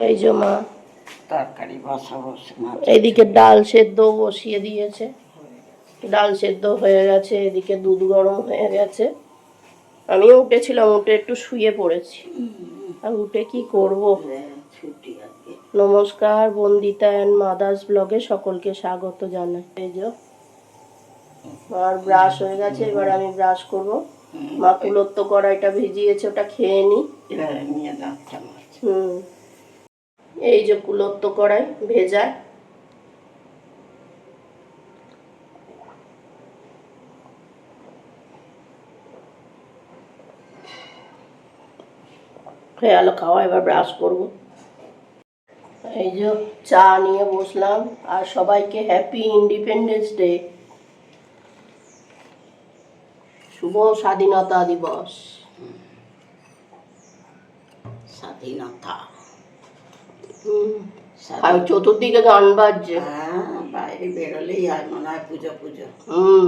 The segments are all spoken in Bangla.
এই যে মা। তরকারি বসাবো মাছ এইদিকে ডাল সেদ্ধ বসিয়ে দিয়েছে। ডাল সেদ্ধ হয়ে গেছে এদিকে দুধ গরম হয়ে গেছে। আমিও উঠেছিলাম উঠে একটু শুয়ে পড়েছি। আর উঠে কি করব? নমস্কার বন্দিতা অ্যান্ড মাদার্স ব্লগে সকলকে স্বাগত জানাই। এই যে আর ব্রাশ হয়ে গেছে এবার আমি ব্রাশ করব। মা কুলত্ত কড়াইটা ভিজিয়েছে ওটা খেয়ে নি। নিয়ে হুম। এই যে কুলত্ব কড়াই ভেজা। হয়ে গেলো খাওয়া, এবার ব্রাশ করব। এই যে চা নিয়ে বসলাম, আর সবাইকে হ্যাপি ইন্ডিপেন্ডেন্স ডে শুভ স্বাধীনতা দিবস। স্বাধীনতা। চতুর্দিকে গান বাজছে। হ্যাঁ বাইরে বেরোলেই হয় মনে হয় পুজো পুজো। হুম।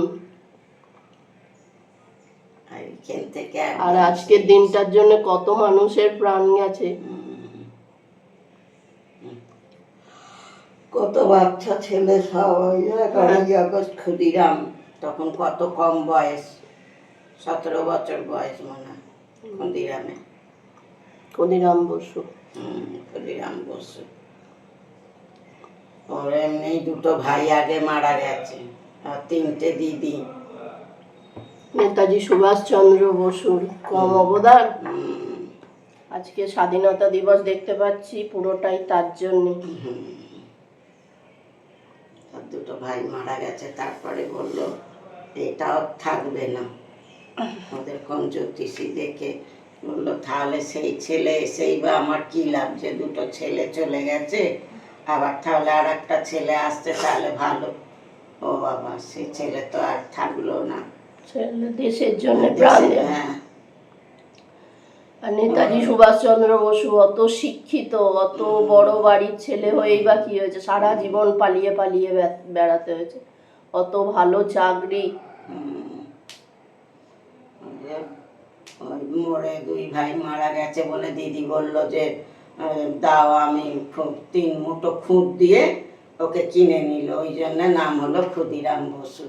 আর আর আজকের দিনটার জন্য কত মানুষের প্রাণ গেছে। কত বাচ্চা ছেলে সবাই এগারোই আগস্ট ক্ষুদিরাম তখন কত কম বয়স সতেরো বছর বয়স মনে হয় ক্ষুদিরামে। ক্ষুদিরাম বসু। ক্ষুদিরাম বসু। ওর এমনি দুটো ভাই আগে মারা গেছে আর তিনটে দিদি। নেতাজি সুভাষচন্দ্র বসুর কম অবদান। আজকে স্বাধীনতা দিবস দেখতে পাচ্ছি পুরোটাই তার জন্য। দুটো ভাই মারা গেছে তারপরে বলল এটাও থাকবে না। ওদের কোন জ্যোতিষী দেখে বলল তাহলে সেই ছেলে সেই বা আমার কি লাভ যে দুটো ছেলে চলে গেছে? আবার তাহলে আর একটা ছেলে আসছে তাহলে ভালো। ও বাবা সেই ছেলে তো আর থাকল না। ছেলে দেশের জন্য হ্যাঁ। আর নেতাজি সুভাষচন্দ্র বসু অত শিক্ষিত অত বড় বাড়ির ছেলে হয়েই বা কি হয়েছে? সারা জীবন পালিয়ে পালিয়ে বেড়াতে হয়েছে। অত ভালো চাকরি। ওই মোড়ে দুই ভাই মারা গেছে বলে দিদি বলল যে দাও আমি তিন মুঠো খুঁত দিয়ে ওকে কিনে নিল। ওই জন্য নাম হলো ক্ষুদিরাম বসু।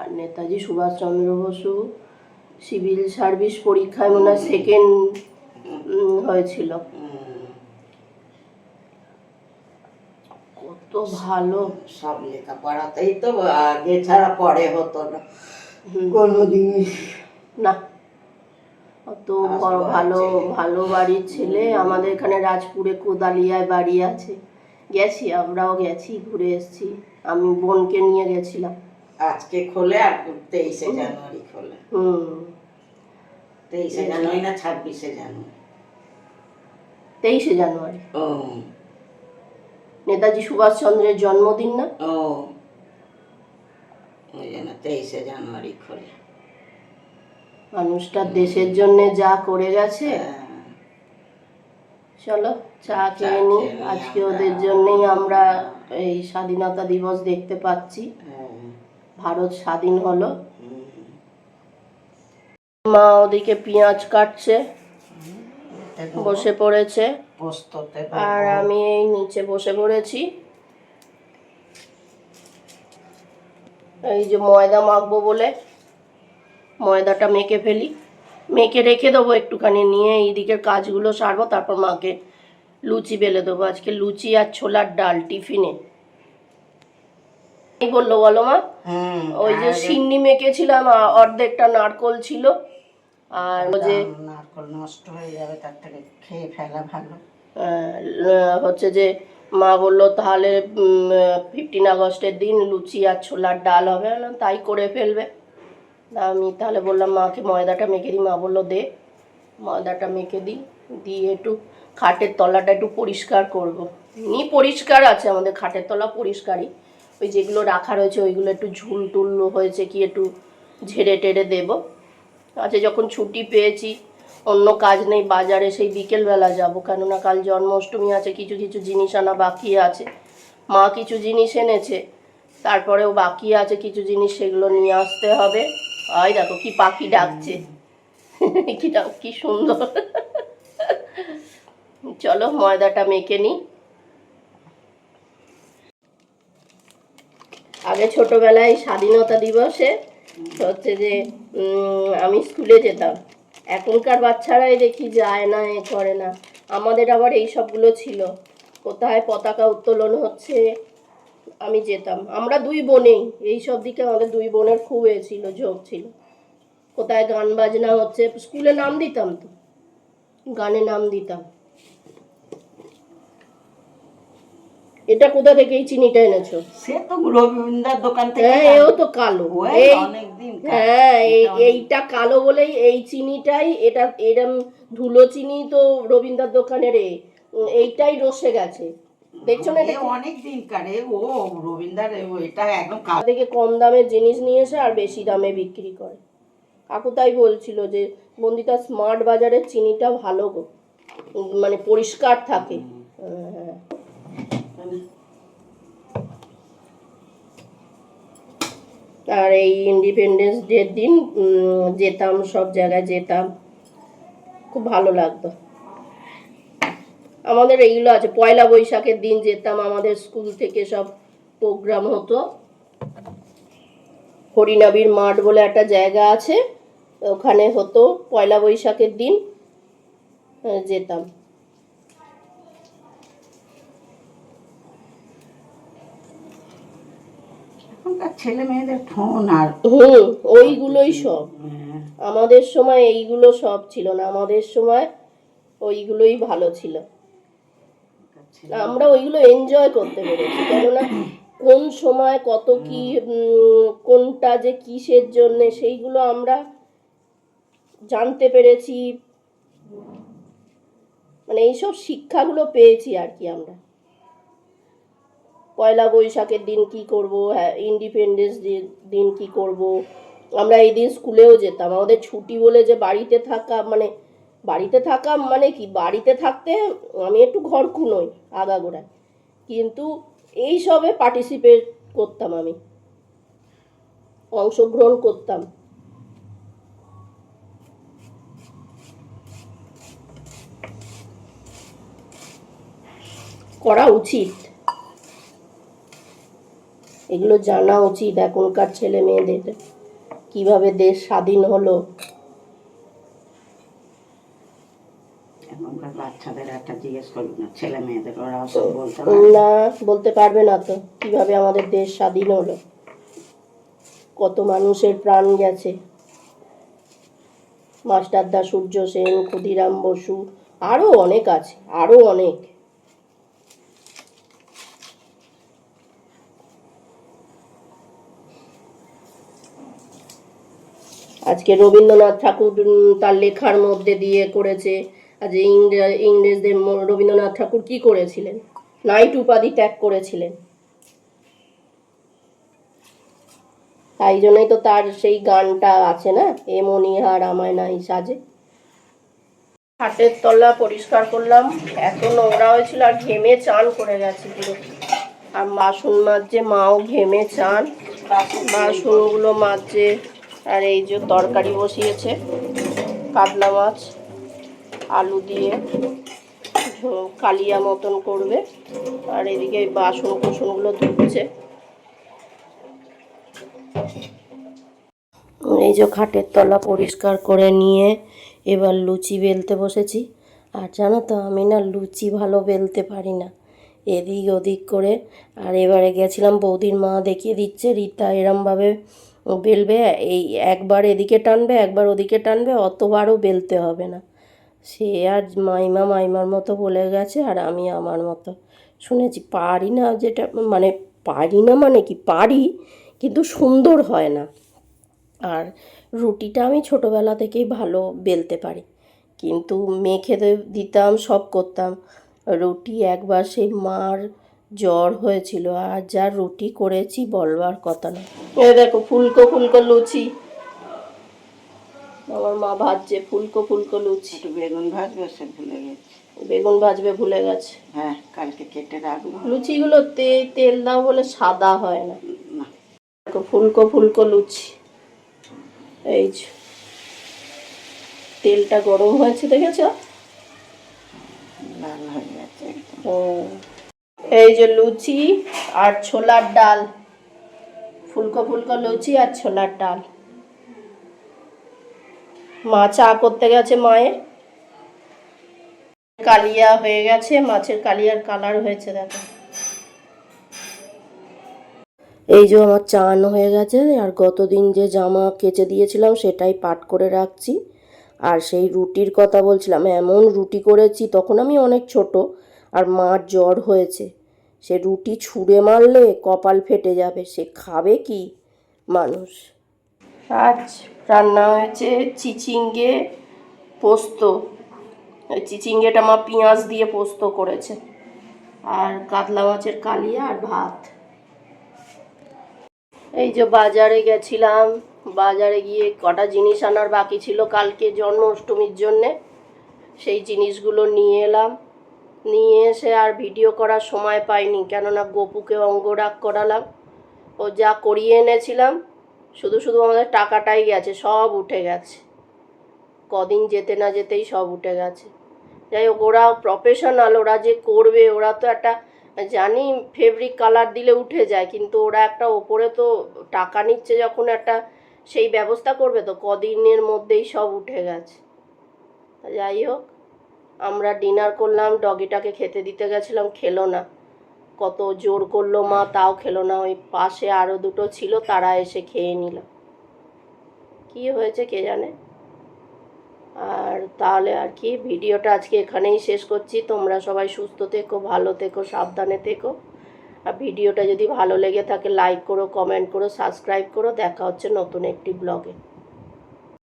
আর নেতাজি সুভাষচন্দ্র বসু সিভিল সার্ভিস পরীক্ষায় মনে হয় সেকেন্ড হয়েছিল। কত ভালো। সব লেখাপড়াতেই তো আগে ছাড়া পরে হতো না। কোনো জিনিস। না অত বড় ভালো ভালো বাড়ির ছেলে। আমাদের এখানে রাজপুরে কোদালিয়ায় বাড়ি আছে। গেছি আমরাও গেছি ঘুরে এসেছি। আমি বোনকে নিয়ে গেছিলাম। আজকে খোলে আর তেইশে জানুয়ারি খোলে। হুম। তেইশে জানুয়ারি না ছাব্বিশে জানুয়ারি? তেইশে জানুয়ারি। ও। নেতাজি সুভাষচন্দ্রের জন্মদিন না? ও। তেইশে জানুয়ারি খোলে। মানুষটা দেশের জন্য যা করে গেছে। হ্যাঁ। চলো চা খেয়ে নি আজকে ওদের জন্যই আমরা এই স্বাধীনতা দিবস দেখতে পাচ্ছি। হ্যাঁ, ভারত স্বাধীন হলো। মা ওদিকে পেঁয়াজ কাটছে বসে পড়েছে। আর আমি এই নিচে বসে পড়েছি। এই যে ময়দা মাখবো বলে। ময়দাটা মেখে ফেলি। মেখে রেখে দেবো একটুখানি নিয়ে এই দিকের কাজগুলো সারবো তারপর মাকে লুচি বেলে দেবো। আজকে লুচি আর ছোলার ডাল টিফিনে। বলল বলো মা? ওই যে সিন্নি মেখেছিলাম অর্ধেকটা নারকোল ছিল। আর ওই যে নারকল নষ্ট হয়ে যাবে তার থেকে খেয়ে ফেলা ভালো। হচ্ছে যে মা বলল তাহলে ফিফটিন আগস্টের দিন লুচি আর ছোলার ডাল হবে। তাই করে ফেলবে। আমি তাহলে বললাম, মাকে ময়দাটা মেখে দিই। মা বলল, দে, ময়দাটা মেখে দিই। দিয়ে একটু খাটের তলাটা একটু পরিষ্কার করব। এমনি পরিষ্কার আছে, আমাদের খাটের তলা পরিষ্কারই। ওই যেগুলো রাখা রয়েছে, ওইগুলো একটু ঝুল টুল হয়েছে কি একটু ঝেড়ে টেড়ে দেবো। আচ্ছা যখন ছুটি পেয়েছি, অন্য কাজ নেই, বাজারে সেই বিকেলবেলা যাব। কেননা কাল জন্মাষ্টমী আছে, কিছু কিছু জিনিস আনা বাকি আছে। মা কিছু জিনিস এনেছে, তারপরেও বাকি আছে কিছু জিনিস, সেগুলো নিয়ে আসতে হবে। আই দেখো কি পাখি ডাকছে। কি কি সুন্দর। চলো ময়দাটা মেখে নিই আগে ছোটবেলায় স্বাধীনতা দিবসে হচ্ছে যে আমি স্কুলে যেতাম। এখনকার বাচ্চারাই দেখি যায় না, এ করে না। আমাদের আবার এই সবগুলো ছিল। কোথায় পতাকা উত্তোলন হচ্ছে আমি যেতাম। আমরা দুই বোনেই। এই সব দিকে আমাদের দুই বোনের খুব এ ছিল ঝোঁক ছিল। কোথায় গান বাজনা হচ্ছে স্কুলে নাম দিতাম তো। গানে নাম দিতাম। এটা কোথা থেকে এই চিনিটা এনেছো? সে তো রবীন্দ্রার দোকান থেকে হ্যাঁ এও তো কালো। এই অনেকদিন হ্যাঁ এই- এইটা কালো বলেই এই চিনিটাই এটা এরম ধুলো চিনি তো রবীন্দ্রার দোকানের এইটাই রসে গেছে। দেখছ না এটা অনেক দিন কারে ও রবীন্দ্রার এটা একদম থেকে কম দামের জিনিস নিয়ে এসে আর বেশি দামে বিক্রি করে। কাকু তাই বলছিল যে বন্দিতা স্মার্ট বাজারের চিনিটা ভালো গো। মানে পরিষ্কার থাকে। হ্যাঁ, হ্যাঁ। আর এই ইন্ডিপেন্ডেন্স ডের দিন যেতাম সব জায়গায় যেতাম। খুব ভালো লাগতো। আমাদের এইগুলো আছে। পয়লা বৈশাখের দিন যেতাম আমাদের স্কুল থেকে সব প্রোগ্রাম হতো। হরিনাবির মাঠ বলে একটা জায়গা আছে ওখানে হতো পয়লা বৈশাখের দিন যেতাম। ছেলে মেয়েদের ফোন আর হুম ওইগুলোই সব হ্যাঁ, আমাদের সময় এইগুলো সব ছিল না। আমাদের সময় ওইগুলোই ভালো ছেলে- আমরা ওইগুলো এনজয় করতে পেরেছি। কেননা কোন সময় কত কি কোনটা যে কিসের জন্য সেইগুলো আমরা জানতে পেরেছি। মানে এইসব শিক্ষাগুলো পেয়েছি আর কি আমরা। পয়লা বৈশাখের দিন কি করব হ্যাঁ ইন্ডিপেন্ডেন্স দিন কি করব। আমরা এই দিন স্কুলেও যেতাম। আমাদের ছুটি বলে যে বাড়িতে থাকা মানে বাড়িতে থাকা মানে কি? বাড়িতে থাকতে আমি একটু ঘর কুনোই আগাগোড়ায়। কিন্তু এই সবে পার্টিসিপেট করতাম আমি। অংশগ্রহণ করতাম। করা উচিত। এগুলো জানা উচিত এখনকার ছেলে মেয়েদের। কীভাবে দেশ স্বাধীন হলো এখনকার বাচ্চাদের একটা জিজ্ঞেস না ছেলে মেয়েদের ওরা সব বলতে পারে। না বলতে পারবে না তো কীভাবে আমাদের দেশ স্বাধীন হলো? কত মানুষের প্রাণ গেছে। মাস্টারদা সূর্য সেন ক্ষুদিরাম বসু আরও অনেক আছে আরও অনেক। আজকে রবীন্দ্রনাথ ঠাকুর তার লেখার মধ্যে দিয়ে করেছে ইংরে- ইংরেজদের রবীন্দ্রনাথ ঠাকুর কি করেছিলেন? নাইট উপাধি ত্যাগ করেছিলেন। তাই জন্যই তো তার সেই গানটা আছে না? এ মনিহার আমায় নাই সাজে। হাটের তলা পরিষ্কার করলাম। এত নোংরা হয়েছিল আর ঘেমে চান করে গেছে পুরো। আর বাসন মাজছে, মাও ঘেমে চান। বাসনগুলো মাজছে। আর এই যে তরকারি বসিয়েছে, কাতলা মাছ। আলু দিয়ে কালিয়া মতন করবে। আর এদিকে বাসন কোসনগুলো ধুচ্ছে। এই যে খাটের তলা পরিষ্কার করে নিয়ে এবার লুচি বেলতে বসেছি। আর জানো তো, আমি না লুচি ভালো বেলতে পারি না। এদিক ওদিক করে। আর এবারে গেছিলাম, বৌদির মা দেখিয়ে দিচ্ছে, রীতা এরমভাবে বেলবে। এই একবার এদিকে টানবে, একবার ওদিকে টানবে, অতবারও বেলতে হবে না। সে আর মাইমা মাইমার মতো বলে গেছে আর আমি আমার মতো। শুনেছি, পারি না যেটা মানে পারি না মানে কি? পারি, কিন্তু সুন্দর হয় না। আর রুটিটা আমি ছোটোবেলা থেকেই ভালো বেলতে পারি। কিন্তু মেখে দিতাম, সব করতাম। রুটি একবার সেই মার জ্বর হয়েছিল, আর যা রুটি করেছি বলবার কথা না। এ দেখো, ফুলকো ফুলকো লুচি। আমার মা ভাজছে ফুলকো ফুলকো লুচি। একটু বেগুন ভাজবে সে ভুলে গেছে। বেগুন ভাজবে ভুলে গেছে। হ্যাঁ কালকে কেটে রাখব। লুচিগুলো তে তেল দাও বলে সাদা হয় না। ফুলকো ফুলকো লুচি। এই যে। তেলটা গরম হয়েছে দেখেছ? ডাল হয়ে গেছে ও। এই যে লুচি আর ছোলার ডাল। ফুলকো ফুলকো লুচি আর ছোলার ডাল। মা চা করতে গেছে মায়ের। কালিয়া হয়ে গেছে, মাছের কালিয়ার কালার হয়েছে দেখো। এই যে আমার চান হয়ে গেছে, আর গতদিন যে জামা কেচে দিয়েছিলাম সেটাই পাট করে রাখছি। আর সেই রুটির কথা বলছিলাম, এমন রুটি করেছি, তখন আমি অনেক ছোট, আর মার জ্বর হয়েছে। সে রুটি ছুঁড়ে মারলে কপাল ফেটে যাবে, সে খাবে কি মানুষ? আজ রান্না হয়েছে চিচিঙ্গে পোস্ত। চিচিঙ্গেটা মা পেঁয়াজ দিয়ে পোস্ত করেছে। আর কাতলা মাছের কালিয়া আর ভাত। এই যে বাজারে গেছিলাম, বাজারে গিয়ে কটা জিনিস আনার বাকি ছিল কালকে জন্মাষ্টমীর জন্যে। সেই জিনিসগুলো নিয়ে এলাম। নিয়ে এসে আর ভিডিও করার সময় পাইনি, কেননা গোপুকে অঙ্গরাগ করালাম। ও যা করিয়ে এনেছিলাম শুধু শুধু আমাদের টাকাটাই গেছে, সব উঠে গেছে। কদিন যেতে না যেতেই সব উঠে গেছে। যাই হোক, ওরা প্রফেশনাল ওরা যে করবে, ওরা তো একটা, জানি ফেব্রিক কালার দিলে উঠে যায়, কিন্তু ওরা একটা ওপরে তো টাকা নিচ্ছে যখন একটা, সেই ব্যবস্থা করবে তো, কদিনের মধ্যেই সব উঠে গেছে। যাই হোক, আমরা ডিনার করলাম ডগিটাকে খেতে দিতে গেছিলাম, খেলো না। কত জোর করল মা, তাও খেলো না। ওই পাশে আরও দুটো ছিল, তারা এসে খেয়ে নিল। কি হয়েছে কে জানে? আর তাহলে আর কি, ভিডিওটা আজকে এখানেই শেষ করছি। তোমরা সবাই সুস্থ থেকো, ভালো থেকো, সাবধানে থেকো। আর ভিডিওটা যদি ভালো লেগে থাকে লাইক করো কমেন্ট করো সাবস্ক্রাইব করো। দেখা হচ্ছে নতুন একটি ব্লগে